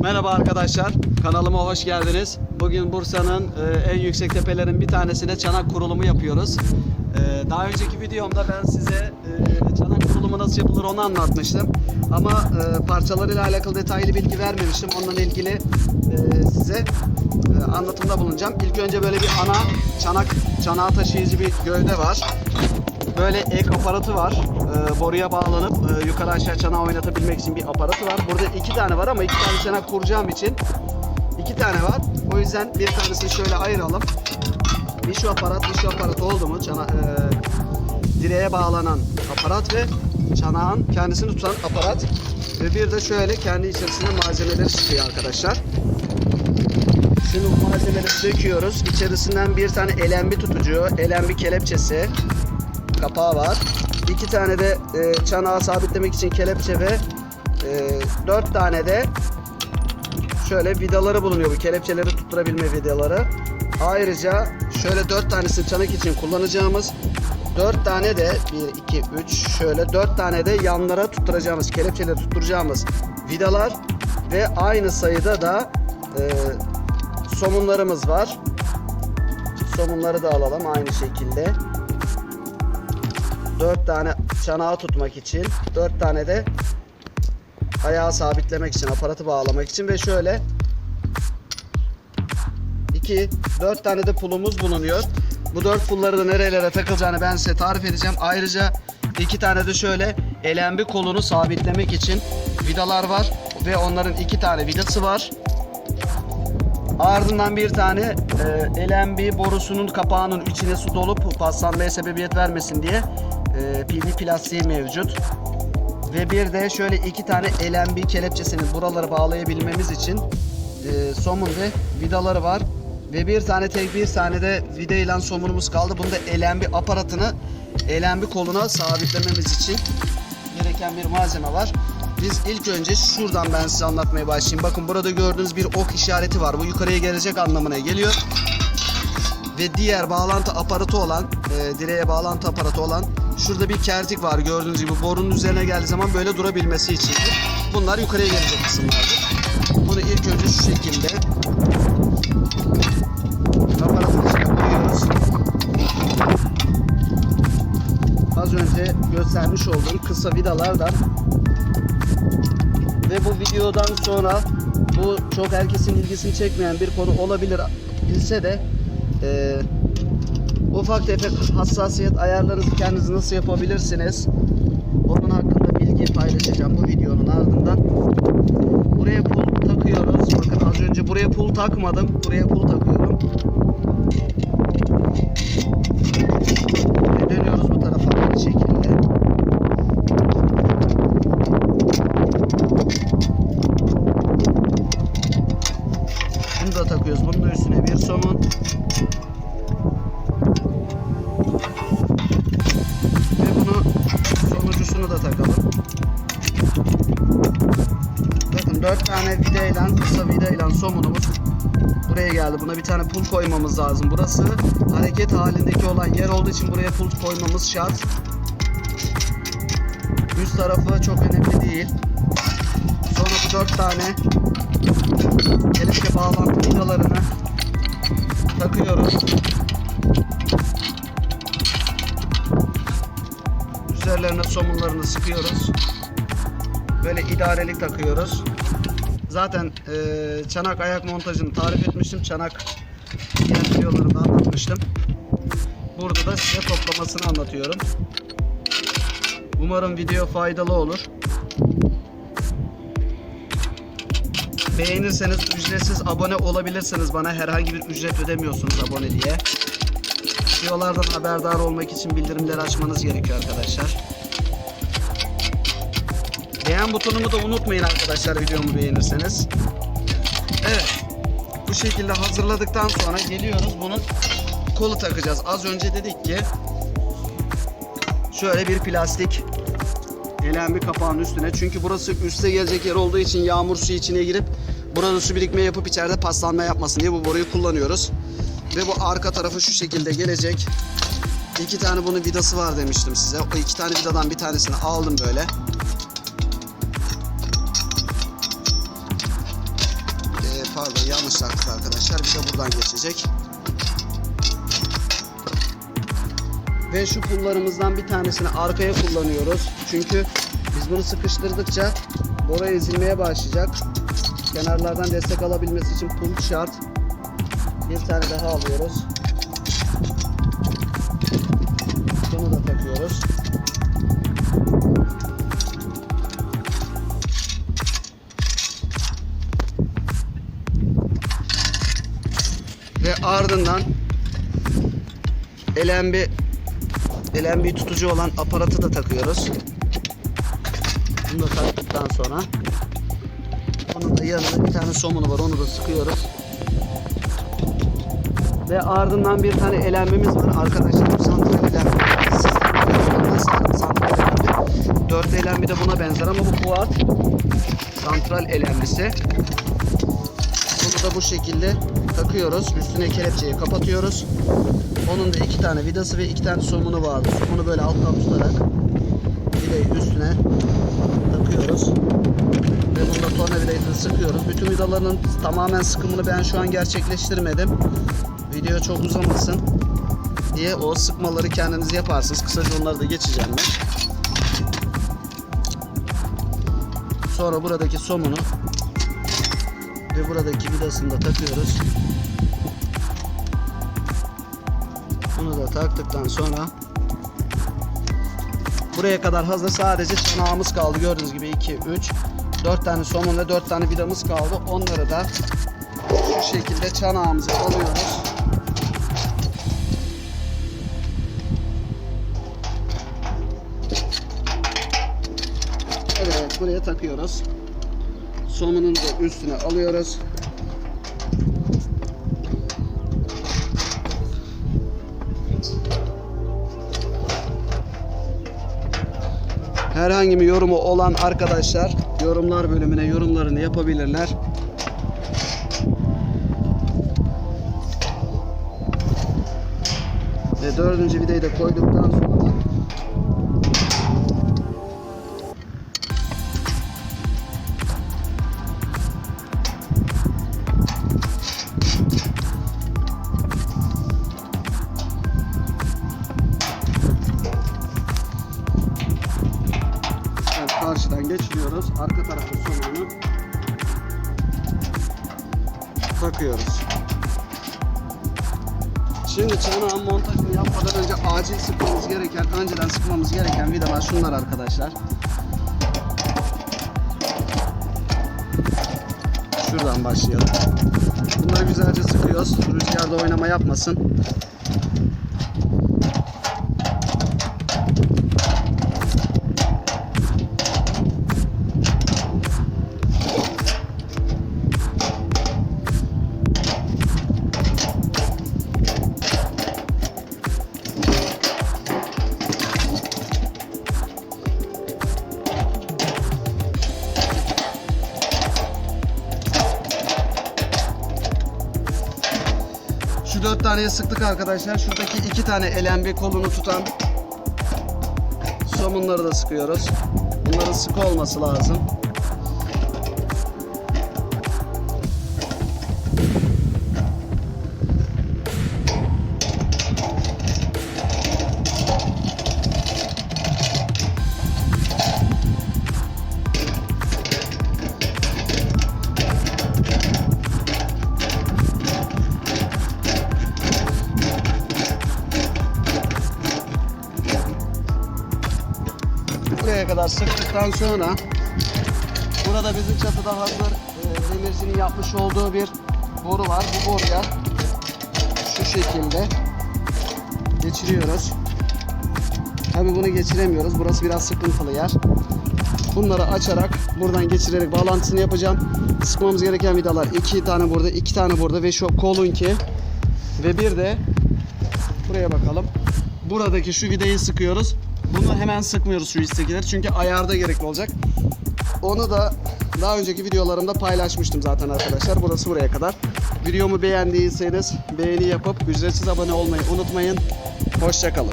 Merhaba arkadaşlar, kanalıma hoş geldiniz. Bugün Bursa'nın e, en yüksek tepelerin bir tanesine çanak kurulumu yapıyoruz. E, daha önceki videomda ben size e, çanak kurulumu nasıl yapılır onu anlatmıştım. Ama e, parçalarıyla alakalı detaylı bilgi vermemiştim. Onunla ilgili size anlatımda bulunacağım. İlk önce böyle bir ana çanak, çanağı taşıyıcı bir gövde var. Böyle ek aparatı var. Ee, boruya bağlanıp e, yukarı aşağı çanağı oynatabilmek için bir aparatı var. Burada iki tane var ama iki tane çanak kuracağım için iki tane var. O yüzden bir tanesini şöyle ayıralım. Bir şu aparat, bir şu aparat oldu mu? Çana, e, direğe bağlanan aparat ve çanağın kendisini tutan aparat. Ve bir de şöyle kendi içerisinde malzemeleri çıkıyor arkadaşlar. Şimdi malzemeleri döküyoruz. İçerisinden bir tane elembi tutucu, elembi kelepçesi, kapağı var. İki tane de e, çanağı sabitlemek için kelepçe ve e, dört tane de şöyle vidaları bulunuyor bu kelepçeleri tutturabilme vidaları. Ayrıca şöyle dört tanesini çanak için kullanacağımız dört tane de 1 2 3 şöyle dört tane de yanlara tutturacağımız kelepçeleri tutturacağımız vidalar ve aynı sayıda da e, somunlarımız var. Somunları da alalım aynı şekilde. 4 tane çanağı tutmak için, 4 tane de ayağı sabitlemek için, aparatı bağlamak için ve şöyle 2 4 tane de pulumuz bulunuyor. Bu 4 pulları da nerelere takılacağını ben size tarif edeceğim. Ayrıca 2 tane de şöyle elembi kolunu sabitlemek için vidalar var ve onların 2 tane vidası var. Ardından bir tane e, elembi borusunun kapağının içine su dolup paslanmaya sebebiyet vermesin diye e, PV plastiği mevcut. Ve bir de şöyle iki tane elembi kelepçesini buraları bağlayabilmemiz için e, somun ve vidaları var. Ve bir tane tek bir tane de vida ile somunumuz kaldı. Bunda elembi aparatını elembi koluna sabitlememiz için gereken bir malzeme var. Biz ilk önce şuradan ben size anlatmaya başlayayım. Bakın burada gördüğünüz bir ok işareti var. Bu yukarıya gelecek anlamına geliyor. Ve diğer bağlantı aparatı olan, e, direğe bağlantı aparatı olan şurada bir kertik var gördüğünüz gibi. Borunun üzerine geldiği zaman böyle durabilmesi için. Bunlar yukarıya gelecek kısımlardır. Bunu ilk önce şu şekilde aparatın içine. Az önce göstermiş olduğum kısa vidalardan ve bu videodan sonra bu çok herkesin ilgisini çekmeyen bir konu olabilir bilse de e, ufak tefek hassasiyet ayarlarınızı kendiniz nasıl yapabilirsiniz? Onun hakkında bilgi paylaşacağım bu videonun ardından. Buraya pul takıyoruz. Bakın az önce buraya pul takmadım. Buraya pul takıyorum. Ve dönüyoruz bu tarafa. Aynı somunumuz buraya geldi. Buna bir tane pul koymamız lazım. Burası hareket halindeki olan yer olduğu için buraya pul koymamız şart. Üst tarafı çok önemli değil. Sonra bu dört tane kelepçe bağlantı vidalarını takıyoruz. Üzerlerine somunlarını sıkıyoruz. Böyle idarelik takıyoruz. Zaten eee, çanak ayak montajını tarif etmiştim. Çanak diğer videolarımda anlatmıştım. Burada da size toplamasını anlatıyorum. Umarım video faydalı olur. Beğenirseniz ücretsiz abone olabilirsiniz bana. Herhangi bir ücret ödemiyorsunuz abone diye. Videolardan haberdar olmak için bildirimleri açmanız gerekiyor arkadaşlar. Beğen butonumu da unutmayın arkadaşlar videomu beğenirseniz. Evet. Bu şekilde hazırladıktan sonra geliyoruz bunun kolu takacağız. Az önce dedik ki şöyle bir plastik elembi kapağın üstüne. Çünkü burası üste gelecek yer olduğu için yağmur suyu içine girip burada su birikme yapıp içeride paslanma yapmasın diye bu boruyu kullanıyoruz. Ve bu arka tarafı şu şekilde gelecek. İki tane bunun vidası var demiştim size. O iki tane vidadan bir tanesini aldım böyle. Yanlış taktık arkadaşlar. Bir de buradan geçecek. Ve şu pullarımızdan bir tanesini arkaya kullanıyoruz. Çünkü biz bunu sıkıştırdıkça bora ezilmeye başlayacak. Kenarlardan destek alabilmesi için pul şart. Bir tane daha alıyoruz. Bunu da takıyoruz. Ve ardından LMB LMB tutucu olan aparatı da takıyoruz. Bunu da taktıktan sonra onun da yanında bir tane somunu var onu da sıkıyoruz. Ve ardından bir tane LMB'miz var arkadaşlar. LMB. 4 LMB de buna benzer ama bu Fuat santral LMB'si. Bunu da bu şekilde takıyoruz. Üstüne kelepçeyi kapatıyoruz. Onun da iki tane vidası ve iki tane somunu vardı. Somunu böyle alttan tutarak vidayı üstüne takıyoruz. Ve bunda tornavidayı sıkıyoruz. Bütün vidaların tamamen sıkımını ben şu an gerçekleştirmedim. Video çok uzamasın diye o sıkmaları kendiniz yaparsınız. Kısaca onları da geçeceğim ben. Sonra buradaki somunu ve buradaki vidasını da takıyoruz. Bunu da taktıktan sonra buraya kadar hazır sadece çanağımız kaldı. Gördüğünüz gibi 2, 3, 4 tane somun ve 4 tane vidamız kaldı. Onları da şu şekilde çanağımıza alıyoruz. Evet buraya takıyoruz. Somunun da üstüne alıyoruz. Herhangi bir yorumu olan arkadaşlar yorumlar bölümüne yorumlarını yapabilirler. Ve dördüncü vidayı da koyduktan sonra Sonunu takıyoruz. Şimdi çanağın montajını yapmadan önce acil sıkmamız gereken, önceden sıkmamız gereken vidalar şunlar arkadaşlar. Şuradan başlayalım. Bunları güzelce sıkıyoruz. Rüzgarda oynama yapmasın. Taneye sıktık arkadaşlar. Şuradaki iki tane LMB kolunu tutan somunları da sıkıyoruz. Bunların sıkı olması lazım. Sıktıktan sonra burada bizim çatıda hazır e, demircinin yapmış olduğu bir boru var. Bu boruya şu şekilde geçiriyoruz. Tabi bunu geçiremiyoruz. Burası biraz sıkıntılı yer. Bunları açarak buradan geçirerek bağlantısını yapacağım. Sıkmamız gereken vidalar iki tane burada, iki tane burada ve şu kolunki ve bir de buraya bakalım. Buradaki şu vidayı sıkıyoruz. Bunu hemen sıkmıyoruz şu üsttekileri çünkü ayarda gerekli olacak. Onu da daha önceki videolarımda paylaşmıştım zaten arkadaşlar. Burası buraya kadar. Videomu beğendiyseniz beğeni yapıp ücretsiz abone olmayı unutmayın. Hoşçakalın.